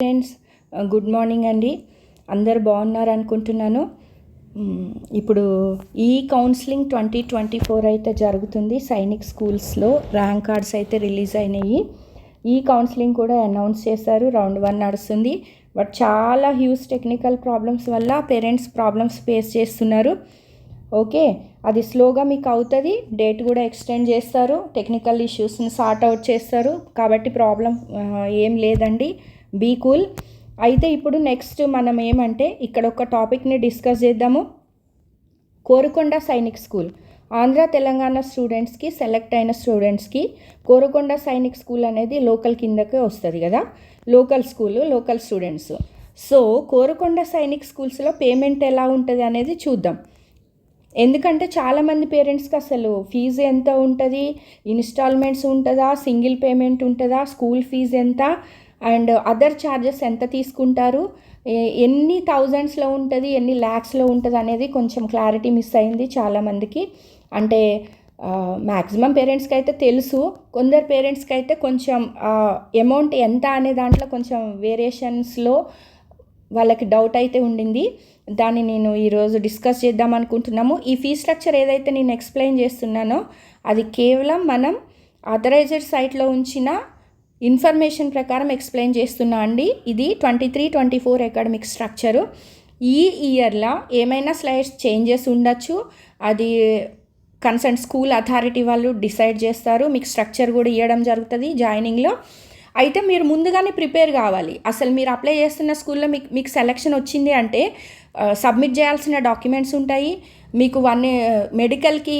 Friends good morning అండి. అందరు బాగున్నారు అనుకుంటున్నాను. ఇప్పుడు ఈ కౌన్సిలింగ్ ట్వంటీ ట్వంటీ ఫోర్ అయితే జరుగుతుంది. సైనిక్ స్కూల్స్లో ర్యాంక్ కార్డ్స్ అయితే రిలీజ్ అయినాయి. ఈ కౌన్సిలింగ్ కూడా అనౌన్స్ చేశారు. రౌండ్ వన్ నడుస్తుంది. బట్ చాలా హ్యూజ్ టెక్నికల్ ప్రాబ్లమ్స్ వల్ల పేరెంట్స్ ప్రాబ్లమ్స్ ఫేస్ చేస్తున్నారు. ఓకే అది స్లోగా మీకు అవుతుంది. డేట్ కూడా ఎక్స్టెండ్ చేస్తారు. టెక్నికల్ ఇష్యూస్ని సార్ట్ అవుట్ చేస్తారు. కాబట్టి ప్రాబ్లం ఏం లేదండి. బీ కూల్ అయితే ఇప్పుడు నెక్స్ట్ మనం ఏమంటే ఇక్కడ ఒక టాపిక్ని డిస్కస్ చేద్దాము. కోరుకొండ సైనిక్ స్కూల్. ఆంధ్ర తెలంగాణ స్టూడెంట్స్కి సెలెక్ట్ అయిన స్టూడెంట్స్కి కోరుకొండ సైనిక్ స్కూల్ అనేది లోకల్ కిందకే వస్తుంది కదా. Local school local students so Korukonda Sainik స్కూల్స్లో పేమెంట్ ఎలా ఉంటుంది అనేది చూద్దాం. ఎందుకంటే చాలామంది పేరెంట్స్కి అసలు ఫీజు ఎంత ఉంటుంది? ఇన్స్టాల్మెంట్స్ ఉంటుందా? సింగిల్ పేమెంట్ ఉంటుందా? స్కూల్ ఫీజు ఎంత? అండ్ అదర్ ఛార్జెస్ ఎంత తీసుకుంటారు? ఎన్ని థౌజండ్స్లో ఉంటుంది ఎన్ని ల్యాక్స్లో ఉంటుంది అనేది కొంచెం క్లారిటీ మిస్ అయింది చాలామందికి అంటే మ్యాక్సిమం పేరెంట్స్కి అయితే తెలుసు. కొందరు పేరెంట్స్కి అయితే కొంచెం అమౌంట్ ఎంత అనే దాంట్లో కొంచెం వేరియేషన్స్లో వాళ్ళకి డౌట్ అయితే ఉండింది. దాన్ని నేను ఈరోజు డిస్కస్ చేద్దాం అనుకుంటున్నాము. ఈ ఫీ స్ట్రక్చర్ ఏదైతే నేను ఎక్స్ప్లెయిన్ చేస్తున్నానో అది కేవలం మనం అథరైజ్డ్ సైట్లో ఉంచిన ఇన్ఫర్మేషన్ ప్రకారం ఎక్స్ప్లెయిన్ చేస్తున్నా అండి. ఇది twenty three twenty four academic structure. ఈ ఇయర్లో ఏమైనా స్లైడ్స్ చేంజెస్ ఉండొచ్చు? అది కన్సర్న్ స్కూల్ అథారిటీ వాళ్ళు డిసైడ్ చేస్తారు. మీకు స్ట్రక్చర్ కూడా ఇవ్వడం జరుగుతుంది జాయినింగ్లో. అయితే మీరు ముందుగానే ప్రిపేర్ కావాలి. అసలు మీరు అప్లై చేస్తున్న స్కూల్లో మీకు మీకు సెలెక్షన్ వచ్చింది అంటే సబ్మిట్ చేయాల్సిన డాక్యుమెంట్స్ ఉంటాయి. మీకు వన్ మెడికల్కి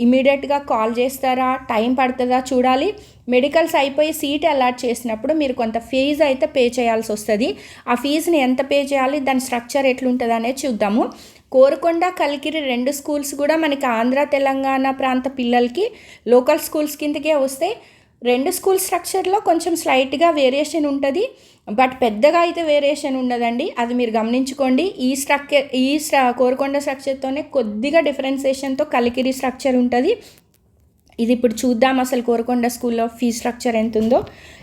ఇమీడియట్గా కాల్ చేస్తారా? టైం పడుతుందా? చూడాలి. మెడికల్స్ అయిపోయి సీట్ అలాట్ చేసినప్పుడు మీరు కొంత ఫీజు అయితే పే చేయాల్సి వస్తుంది. ఆ ఫీజుని ఎంత పే చేయాలి? దాని స్ట్రక్చర్ ఎట్లుంటుంది అనేది చూద్దాము. కోరుకొండ కలికిరి రెండు స్కూల్స్ కూడా మనకి ఆంధ్ర తెలంగాణ ప్రాంత పిల్లలకి లోకల్ స్కూల్స్ కిందకే వస్తాయి రెండు స్కూల్ స్ట్రక్చర్లో కొంచెం స్లైట్గా వేరియేషన్ ఉంటుంది బట్ పెద్దగా అయితే వేరియేషన్ ఉండదండి. అది మీరు గమనించుకోండి. ఈ స్ట్రక్చర్ ఈ స్ట్ర కోరుకొండ స్ట్రక్చర్తోనే కొద్దిగా డిఫరెన్సేషన్తో కలికిరి స్ట్రక్చర్ ఉంటుంది. ఇది ఇప్పుడు చూద్దాం అసలు కోరుకొండ స్కూల్లో ఫీ స్ట్రక్చర్ ఎంత ఉందో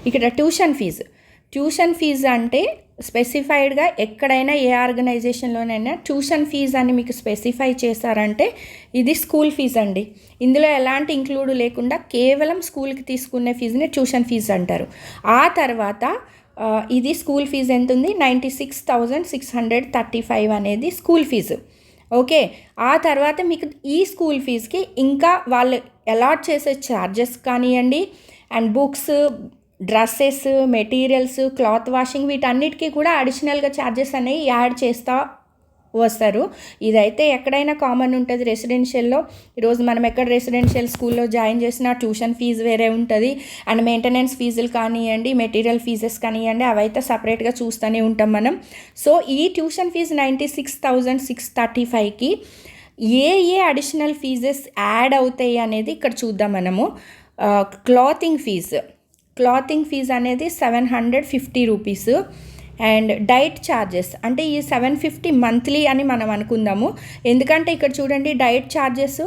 ఇక్కడ ట్యూషన్ ఫీజు. ట్యూషన్ ఫీజు అంటే స్పెసిఫైడ్గా ఎక్కడైనా ఏ ఆర్గనైజేషన్లోనైనా ట్యూషన్ ఫీజు అని మీకు స్పెసిఫై చేశారంటే ఇది స్కూల్ ఫీజు అండి. ఇందులో ఎలాంటి ఇంక్లూడ్ లేకుండా కేవలం స్కూల్కి తీసుకునే ఫీజుని ట్యూషన్ ఫీజు అంటారు. ఆ తర్వాత ఇది స్కూల్ ఫీజు ఎంత ఉంది ninety six thousand six hundred thirty five అనేది స్కూల్ ఫీజు. ఓకే? ఆ తర్వాత మీకు ఈ స్కూల్ ఫీజుకి ఇంకా వాళ్ళు అలాట్ చేసే ఛార్జెస్ కానివ్వండి and books dresses materials cloth washing వీటన్నిటికీ కూడా అడిషనల్గా ఛార్జెస్ అనేవి యాడ్ చేస్తూ వస్తారు. ఇదైతే ఎక్కడైనా కామన్ ఉంటుంది రెసిడెన్షియల్లో. ఈరోజు మనం ఎక్కడ రెసిడెన్షియల్ స్కూల్లో జాయిన్ చేసినా ట్యూషన్ ఫీజు వేరే ఉంటుంది. అండ్ మెయింటెనెన్స్ ఫీజులు కానివ్వండి మెటీరియల్ ఫీజెస్ కానివ్వండి అవైతే సపరేట్గా చూస్తూనే ఉంటాం మనం. సో ఈ tuition fees ninety six thousand six thirty ఫైవ్కి ఏ ఏ అడిషనల్ ఫీజెస్ యాడ్ అవుతాయి అనేది ఇక్కడ చూద్దాం మనము. Clothing fees. క్లాతింగ్ ఫీజ్ అనేది seven hundred fifty rupees. And diet charges అంటే ఈ సెవెన్ ఫిఫ్టీ మంత్లీ అని మనం అనుకుందాము. ఎందుకంటే ఇక్కడ చూడండి diet charges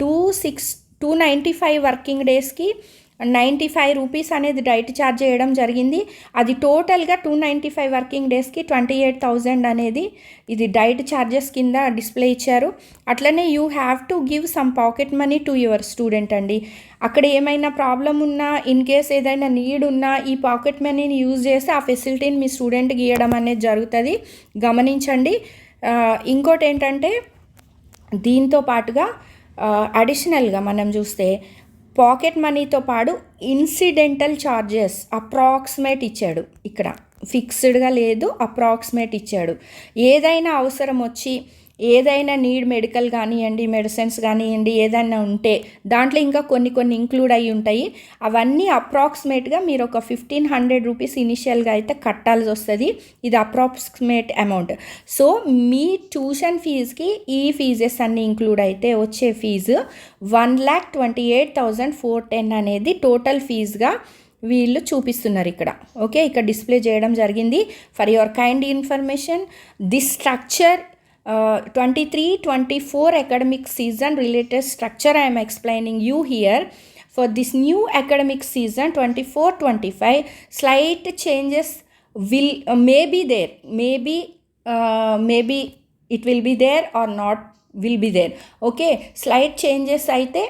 two six two ninety five working డేస్కి నైంటీ ఫైవ్ రూపీస్ అనేది డైట్ ఛార్జ్ చేయడం జరిగింది. అది టోటల్గా టూ నైంటీ ఫైవ్ వర్కింగ్ డేస్కి ట్వంటీ ఎయిట్ థౌజండ్ అనేది ఇది డైట్ ఛార్జెస్ కింద డిస్ప్లే ఇచ్చారు. అట్లనే you have to give some pocket money to your student అండి. అక్కడ ఏమైనా ప్రాబ్లం ఉన్నా ఇన్ కేస్ ఏదైనా నీడ్ ఉన్నా ఈ పాకెట్ మనీని యూజ్ చేసి ఆ ఫెసిలిటీని మీ స్టూడెంట్కి ఇవ్వడం అనేది జరుగుతుంది. గమనించండి. ఇంకోటి ఏంటంటే దీంతో పాటుగా అడిషనల్గా మనం చూస్తే పాకెట్ మనీతో పాటు ఇన్సిడెంటల్ ఛార్జెస్ అప్రాక్సిమేట్ ఇచ్చాడు ఇక్కడ. ఫిక్స్డ్గా లేదు అప్రాక్సిమేట్ ఇచ్చాడు. ఏదైనా అవసరం వచ్చి ఏదైనా నీడ్ మెడికల్ కానివ్వండి మెడిసిన్స్ కానివ్వండి ఏదైనా ఉంటే దాంట్లో ఇంకా కొన్ని కొన్ని ఇంక్లూడ్ అయ్యి ఉంటాయి. అవన్నీ అప్రాక్సిమేట్గా మీరు ఒక ఫిఫ్టీన్ హండ్రెడ్ రూపీస్ ఇనిషియల్గా అయితే కట్టాల్సి వస్తుంది. ఇది అప్రాక్సిమేట్ అమౌంట్. సో మీ ట్యూషన్ ఫీజుకి ఈ ఫీజెస్ అన్నీ ఇంక్లూడ్ అయితే వచ్చే fees one lakh twenty eight thousand four ten అనేది టోటల్ ఫీజుగా వీళ్ళు చూపిస్తున్నారు ఇక్కడ. ఓకే ఇక్కడ డిస్ప్లే చేయడం జరిగింది. For your kind information this structure twenty three twenty four academic season related structure I'm explaining you here for this new academic season twenty four twenty five slight changes will may be there may be may be it will be there or not will be there okay slight changes అయితే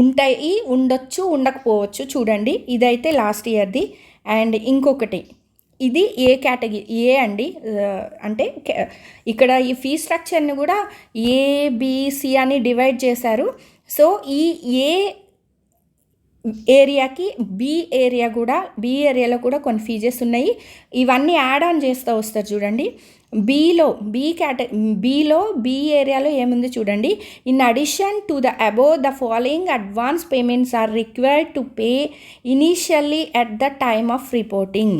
ఉంటాయి ఉండొచ్చు ఉండకపోవచ్చు. చూడండి. ఇదైతే last ఇయర్ది and ఇంకొకటి. ఇది ఏ category A అండి? అంటే ఇక్కడ ఈ ఫీ స్ట్రక్చర్ని కూడా ఏబిసి అని డివైడ్ చేశారు. సో ఈ ఏ ఏరియాకి బి ఏరియా కూడా బి ఏరియాలో కూడా కొన్ని ఫీజెస్ ఉన్నాయి. ఇవన్నీ యాడ్ ఆన్ చేస్తూ వస్తారు చూడండి. బీలో బీ క్యాట బీలో బీ ఏరియాలో ఏముంది చూడండి. In addition to the above the following advance payments are required to pay initially at the time of reporting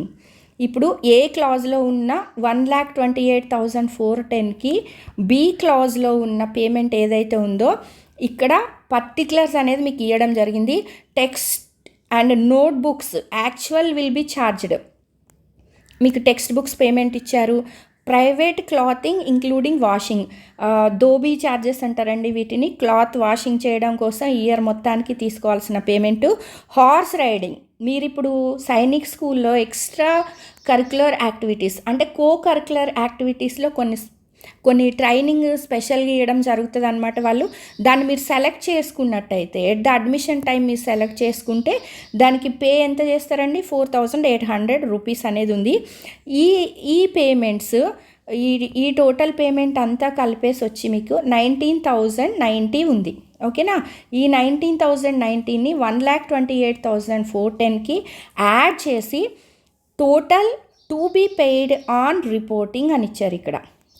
ఇప్పుడు ఏ క్లాజ్లో ఉన్న one lakh twenty eight thousand four టెన్కి బి క్లాజ్లో ఉన్న పేమెంట్ ఏదైతే ఉందో ఇక్కడ పర్టికులర్స్ అనేది మీకు ఇవ్వడం జరిగింది. Text and note books actual will be charged మీకు టెక్స్ట్ బుక్స్ పేమెంట్ ఇచ్చారు. Private clothing including washing. Dhobi charges అంటారండి వీటిని. క్లాత్ వాషింగ్ చేయడం కోసం ఇయర్ మొత్తానికి తీసుకోవాల్సిన పేమెంట్. Horse riding. మీరు ఇప్పుడు సైనిక్ స్కూల్లో ఎక్స్ట్రా కరికులర్ యాక్టివిటీస్ అంటే కో కరికులర్ యాక్టివిటీస్లో కొన్ని కొన్ని ట్రైనింగ్ స్పెషల్గా ఇవ్వడం జరుగుతుంది అనమాట వాళ్ళు. దాన్ని మీరు సెలెక్ట్ చేసుకున్నట్టయితే ఎట్ ద అడ్మిషన్ టైం మీరు సెలెక్ట్ చేసుకుంటే దానికి పే ఎంత చేస్తారండి? Four thousand eight hundred rupees అనేది ఉంది. ఈ ఈ పేమెంట్స్ ఈ ఈ టోటల్ పేమెంట్ అంతా కలిపేసి వచ్చి మీకు నైన్టీన్ థౌజండ్ నైంటీ ఉంది. ఓకేనా? ఈ nineteen thousand నైన్టీన్ని one lakh twenty eight thousand four టెన్కి యాడ్ చేసి total to be paid on reporting అని ఇచ్చారు ఇక్కడ.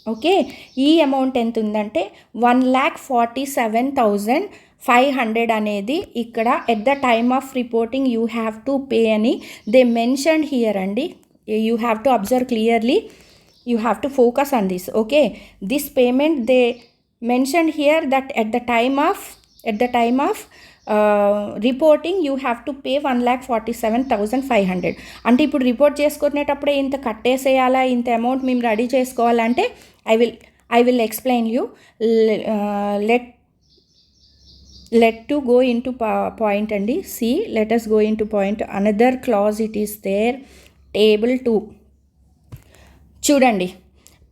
ఓకే? ఈ అమౌంట్ ఎంత ఉందంటే one lakh forty seven thousand five hundred అనేది ఇక్కడ at the time of reporting you have to pay అని దే మెన్షన్డ్ హియర్ అండి. You have to observe clearly. You have to focus on this. Okay? This payment they mentioned here that at the time of at the time of uh, reporting you have to pay one lakh forty seven thousand five hundred అంటే ఇప్పుడు report చేసుకునేటప్పుడే ఇంత కట్టేసేయాలా ఇంత amount మేము ready చేసుకోవాలంటే I will I will explain you let let to go into point అండి. See let go into point another clause it is there table two చూడండి.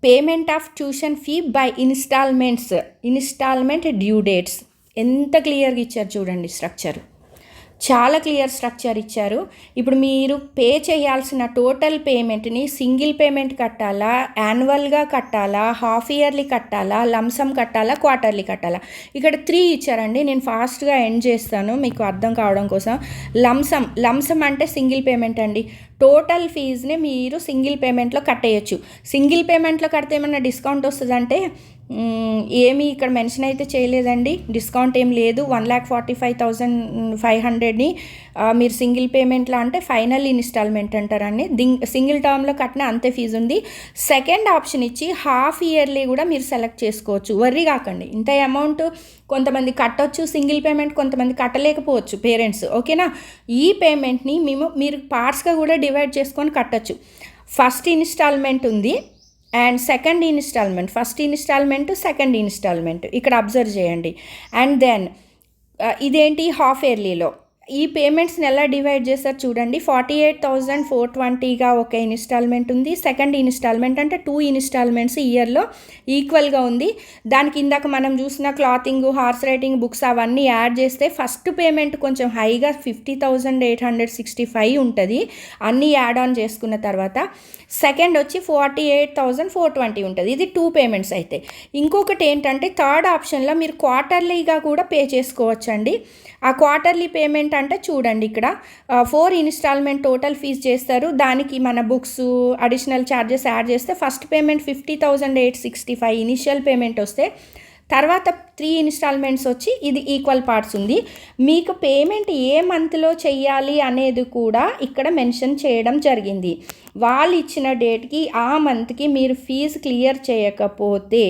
Payment of tuition fee by instalments instalment due dates. ఎంత క్లియర్గా ఇచ్చారు చూడండి structure. చాలా clear structure ఇచ్చారు. ఇప్పుడు మీరు పే చేయాల్సిన టోటల్ పేమెంట్ని సింగిల్ పేమెంట్ కట్టాలా యాన్యువల్గా కట్టాలా హాఫ్ ఇయర్లీ కట్టాలా లంసమ్ కట్టాలా క్వార్టర్లీ కట్టాలా? ఇక్కడ త్రీ ఇచ్చారండి. నేను ఫాస్ట్గా ఎండ్ చేస్తాను మీకు అర్థం కావడం కోసం. లంసమ్ లంసమ్ అంటే సింగిల్ పేమెంట్ అండి. టోటల్ ఫీజుని మీరు సింగిల్ పేమెంట్లో కట్టేయచ్చు. సింగిల్ పేమెంట్లో కడితే ఏమైనా డిస్కౌంట్ వస్తుందంటే ఏమీ ఇక్కడ మెన్షన్ అయితే చేయలేదండి. డిస్కౌంట్ ఏం లేదు. One lakh forty five thousand five హండ్రెడ్ని మీరు సింగిల్ పేమెంట్లో అంటే ఫైనల్ ఇన్స్టాల్మెంట్ అంటారండి. దింగ్ సింగిల్ టర్మ్లో కట్టిన అంతే ఫీజు ఉంది. సెకండ్ ఆప్షన్ ఇచ్చి హాఫ్ ఇయర్లీ కూడా మీరు సెలెక్ట్ చేసుకోవచ్చు. వర్రీ కాకండి. ఇంత అమౌంట్ కొంతమంది కట్టొచ్చు సింగిల్ పేమెంట్ కొంతమంది కట్టలేకపోవచ్చు పేరెంట్స్. ఓకేనా? ఈ పేమెంట్ని మేము మీరు పార్ట్స్గా కూడా డివైడ్ చేసుకొని కట్టొచ్చు. ఫస్ట్ ఇన్స్టాల్మెంట్ ఉంది. And second instalment first instalment second instalment. ఇక్కడ అబ్జర్వ్ చేయండి. అండ్ దెన్ ఇదేంటి? హాఫ్ ఇయర్లీలో. ఈ పేమెంట్స్ని ఎలా డివైడ్ చేస్తారు చూడండి. ఫార్టీ ఎయిట్ థౌజండ్ ఫోర్ ట్వంటీగా ఒక ఇన్స్టాల్మెంట్ ఉంది. సెకండ్ ఇన్స్టాల్మెంట్ అంటే టూ ఇన్స్టాల్మెంట్స్ ఇయర్లో ఈక్వల్గా ఉంది. దానికి ఇందాక మనం చూసిన క్లాతింగ్ హార్స్ రైటింగ్ బుక్స్ అవన్నీ యాడ్ చేస్తే ఫస్ట్ పేమెంట్ కొంచెం హైగా fifty thousand eight hundred sixty five ఉంటుంది. అన్నీ యాడ్ ఆన్ చేసుకున్న తర్వాత సెకండ్ వచ్చి forty eight thousand four twenty ఉంటుంది. ఇది టూ పేమెంట్స్ అయితే. ఇంకొకటి ఏంటంటే థర్డ్ ఆప్షన్లో మీరు క్వార్టర్లీగా కూడా పే చేసుకోవచ్చండి. ఆ క్వార్టర్లీ పేమెంట్ అంటే చూడండి ఇక్కడ ఫోర్ ఇన్స్టాల్మెంట్ టోటల్ ఫీజ్ చేస్తారు. దానికి మన బుక్స్ అడిషనల్ ఛార్జెస్ యాడ్ చేస్తే first payment fifty thousand eight sixty five initial payment వస్తే తర్వాత త్రీ ఇన్స్టాల్మెంట్స్ వచ్చి ఇది ఈక్వల్ పార్ట్స్ ఉంది. మీకు పేమెంట్ ఏ మంత్లో చేయాలి అనేది కూడా ఇక్కడ మెన్షన్ చేయడం జరిగింది. వాళ్ళు ఇచ్చిన డేట్కి ఆ మంత్కి మీరు ఫీజు క్లియర్ చేయకపోతే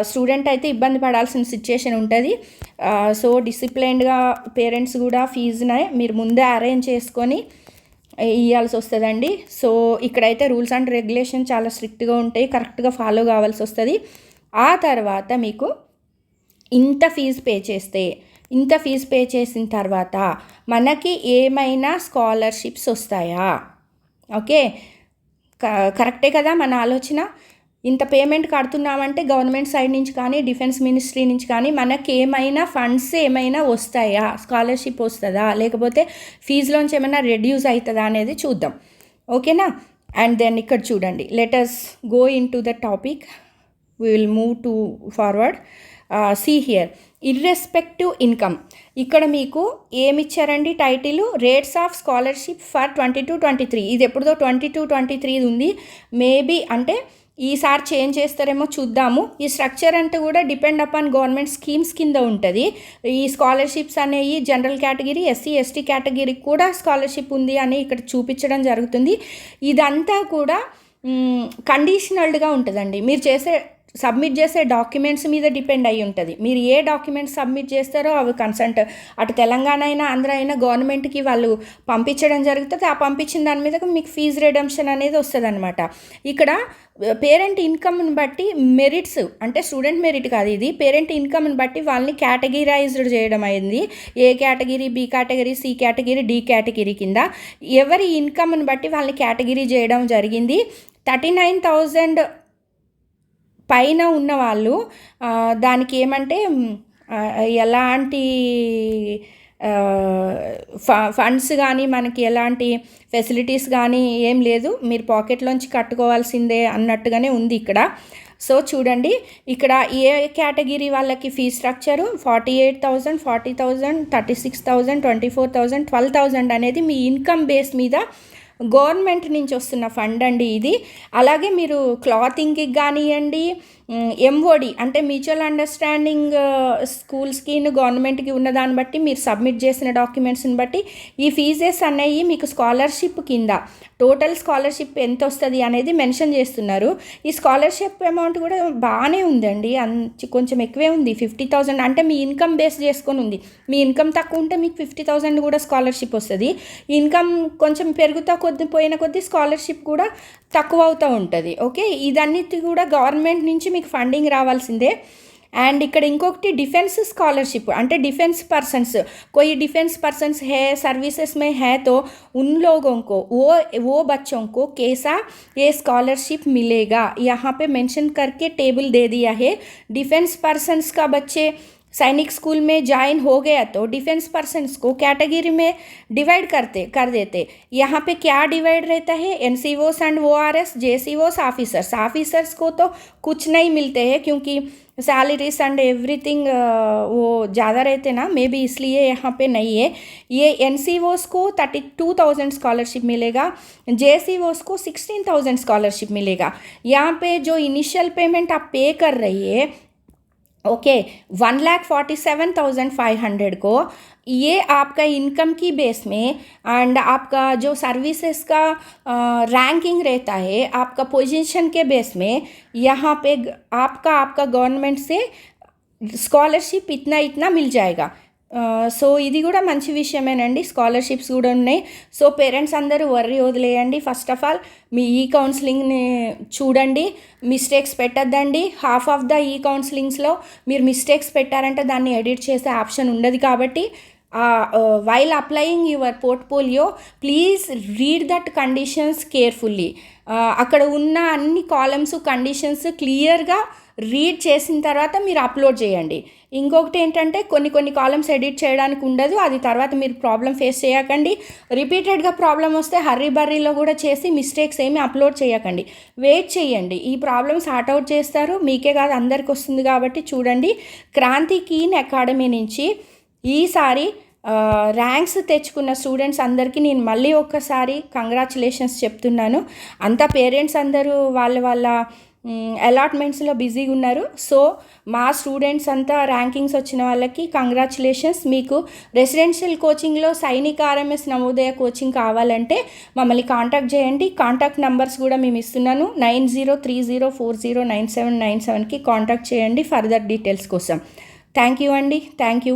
స్టూడెంట్ అయితే ఇబ్బంది పడాల్సిన సిచ్యుయేషన్ ఉంటుంది. సో డిసిప్లైన్డ్గా పేరెంట్స్ కూడా ఫీజునే మీరు ముందే అరేంజ్ చేసుకొని ఇవ్వాల్సి వస్తుందండి. సో ఇక్కడైతే రూల్స్ అండ్ రెగ్యులేషన్ చాలా స్ట్రిక్ట్గా ఉంటాయి కరెక్ట్గా ఫాలో కావాల్సి వస్తుంది. ఆ తర్వాత మీకు ఇంత ఫీజు పే చేస్తే ఇంత ఫీజు పే చేసిన తర్వాత మనకి ఏమైనా స్కాలర్షిప్స్ వస్తాయా? ఓకే క- కరెక్టే కదా మన ఆలోచన? ఇంత పేమెంట్ కడుతున్నామంటే గవర్నమెంట్ సైడ్ నుంచి కానీ డిఫెన్స్ మినిస్ట్రీ నుంచి కానీ మనకి ఏమైనా ఫండ్స్ ఏమైనా వస్తాయా? స్కాలర్షిప్ వస్తుందా? లేకపోతే ఫీజులోంచి ఏమైనా రెడ్యూస్ అవుతుందా అనేది చూద్దాం. ఓకేనా? అండ్ దెన్ ఇక్కడ చూడండి. Let's go into the topic we will move to forward see here irrespective income ఇక్కడ మీకు ఏమి ఇచ్చారండి title? Rates of scholarship for twenty two twenty three ఇది ఎప్పుడుదో ట్వంటీ టూ ట్వంటీ త్రీ ఉంది. మేబీ అంటే ఈసారి చేంజ్ చేస్తారేమో చూద్దాము. ఈ స్ట్రక్చర్ అంటే కూడా డిపెండ్ అపాన్ గవర్నమెంట్ స్కీమ్స్ కింద ఉంటుంది. ఈ స్కాలర్షిప్స్ అనేవి జనరల్ కేటగిరీ ఎస్సీ ఎస్టీ కేటగిరీకి కూడా స్కాలర్షిప్ ఉంది అని ఇక్కడ చూపించడం జరుగుతుంది. ఇదంతా కూడా కండిషనల్డ్గా ఉంటుందండి. మీరు చేసే సబ్మిట్ చేసే డాక్యుమెంట్స్ మీద డిపెండ్ అయి ఉంటుంది. మీరు ఏ డాక్యుమెంట్స్ సబ్మిట్ చేస్తారో అవి కన్సల్ట్ అటు తెలంగాణ అయినా ఆంధ్ర అయినా గవర్నమెంట్కి వాళ్ళు పంపించడం జరుగుతుంది. ఆ పంపించిన దాని మీద మీకు ఫీజు రిడమ్షన్ అనేది వస్తుంది అనమాట ఇక్కడ పేరెంట్ ఇన్కమ్ని బట్టి మెరిట్స్ అంటే స్టూడెంట్ మెరిట్ కాదు ఇది. పేరెంట్ ఇన్కమ్ని బట్టి వాళ్ళని కేటగిరైజ్డ్ చేయడం అయింది. A category B category C category D category కింద. ఎవరి ఇన్కమ్ని బట్టి వాళ్ళని కేటగిరీ చేయడం జరిగింది. థర్టీ నైన్ థౌజండ్ పైన ఉన్న వాళ్ళు దానికి ఏమంటే ఎలాంటి ఫండ్స్ కానీ మనకి ఎలాంటి ఫెసిలిటీస్ కానీ ఏం లేదు. మీరు పాకెట్లోంచి కట్టుకోవాల్సిందే అన్నట్టుగానే ఉంది ఇక్కడ. సో చూడండి ఇక్కడ ఏ కేటగిరీ వాళ్ళకి fee structure? Forty eight thousand forty thousand thirty six thousand twenty four thousand twelve thousand అనేది మీ ఇన్కమ్ బేస్ మీద గవర్నమెంట్ నుంచి వస్తున్న ఫండ్ అండి ఇది. అలాగే మీరు క్లాతింగ్కి కానివ్వండి ఎంఓడి అంటే మ్యూచువల్ అండర్స్టాండింగ్ స్కూల్స్కి గవర్నమెంట్కి ఉన్న దాన్ని బట్టి మీరు సబ్మిట్ చేసిన డాక్యుమెంట్స్ని బట్టి ఈ ఫీజెస్ అనేవి మీకు స్కాలర్షిప్ కింద టోటల్ స్కాలర్షిప్ ఎంత వస్తుంది అనేది మెన్షన్ చేస్తున్నారు. ఈ స్కాలర్షిప్ అమౌంట్ కూడా బాగానే ఉందండి. కొంచెం ఎక్కువే ఉంది. ఫిఫ్టీ థౌజండ్ అంటే మీ ఇన్కమ్ బేస్ చేసుకొని ఉంది. మీ ఇన్కమ్ తక్కువ ఉంటే మీకు ఫిఫ్టీ థౌజండ్ కూడా స్కాలర్షిప్ వస్తుంది. ఇన్కమ్ కొంచెం పెరుగుతా కొద్ది పోయిన కొద్దీ స్కాలర్షిప్ కూడా తక్కువ అవుతూ ఉంటుంది. ఓకే ఇదన్నిటి కూడా గవర్నమెంట్ నుంచి మీకు ఫండింగ్ రావాల్సిందే. అండ్ ఇక్కడ ఇంకొకటి डिफेंस स्कॉलरशिप अंत डिफेंस पर्सन्स कोई डिफेंस पर्सन है सर्विसेज़ में है तो उन लोगों को, वो वो बच्चों को कैसा ये स्कॉलरशिप मिलेगा? यहाँ पे मेंशन करके टेबल दे दिया है। डिफेंस पर्सनस का बच्चे सैनिक स्कूल में ज्वाइन हो गया तो डिफेंस पर्सन्स को कैटेगरी में डिवाइड करते, कर देते। यहाँ पे क्या डिवाइड रहता है? N C Os and O R S, J C Os officers. Officers को तो कुछ नहीं मिलते हैं क्योंकि सैलरीज एंड एवरीथिंग वो ज़्यादा रहते ना, मे बी इसलिए यहाँ पे नहीं है। ये एन सी ओस को थर्टी टू थाउज़ेंड स्कॉलरशिप मिलेगा, जे सी ओस को सिक्सटीन थाउज़ेंड स्कॉलरशिप मिलेगा। यहाँ पे जो इनिशियल पेमेंट आप पे कर रही है okay one lakh forty seven thousand five hundred को ये आपका इनकम की बेस में एंड आपका जो सर्विसेज़ का रैंकिंग रहता है, आपका पोजीशन के बेस में यहाँ पे आपका आपका गवर्नमेंट से स्कॉलरशिप इतना इतना मिल जाएगा। సో ఇది కూడా మంచి విషయమేనండి. స్కాలర్షిప్స్ కూడా ఉన్నాయి. సో పేరెంట్స్ అందరూ వర్రీ వదిలేయండి. ఫస్ట్ ఆఫ్ ఆల్ మీ ఈ కౌన్సిలింగ్ని చూడండి. మిస్టేక్స్ పెట్టద్దండి. హాఫ్ ఆఫ్ ద ఈ కౌన్సిలింగ్స్లో మీరు మిస్టేక్స్ పెట్టారంటే దాన్ని ఎడిట్ చేసే ఆప్షన్ ఉండదు కాబట్టి while applying your portfolio please read that conditions carefully అక్కడ ఉన్న అన్ని కాలమ్స్ కండిషన్స్ క్లియర్గా రీడ్ చేసిన తర్వాత మీరు అప్లోడ్ చేయండి. ఇంకొకటి ఏంటంటే కొన్ని కొన్ని కాలమ్స్ ఎడిట్ చేయడానికి ఉండదు. అది తర్వాత మీరు ప్రాబ్లం ఫేస్ చేయకండి. రిపీటెడ్గా ప్రాబ్లం వస్తే హర్రీ బర్రీలో కూడా చేసి మిస్టేక్స్ ఏమి అప్లోడ్ చేయకండి. వెయిట్ చేయండి. ఈ ప్రాబ్లమ్ సార్ట్ అవుట్ చేస్తారు. మీకే కాదు అందరికి వస్తుంది కాబట్టి చూడండి. క్రాంతి కీన్ అకాడమీ నుంచి ఈసారి ర్యాంక్స్ తెచ్చుకున్న స్టూడెంట్స్ అందరికీ నేను మళ్ళీ ఒక్కసారి కంగ్రాచులేషన్స్ చెప్తున్నాను. అంతా పేరెంట్స్ అందరూ వాళ్ళ వాళ్ళ అలాట్మెంట్స్లో బిజీగా ఉన్నారు సో మా స్టూడెంట్స్ అంతా ర్యాంకింగ్స్ వచ్చిన వాళ్ళకి కంగ్రాచులేషన్స్. మీకు రెసిడెన్షియల్ కోచింగ్లో సైనిక్ ఆర్ఎంఎస్ నవోదయ కోచింగ్ కావాలంటే మమ్మల్ని కాంటాక్ట్ చేయండి. కాంటాక్ట్ నెంబర్స్ కూడా మేము ఇస్తున్నాను. Nine zero three zero four zero nine seven nine సెవెన్కి కాంటాక్ట్ చేయండి ఫర్దర్ డీటెయిల్స్ కోసం. థ్యాంక్ యూ అండి. Thank you.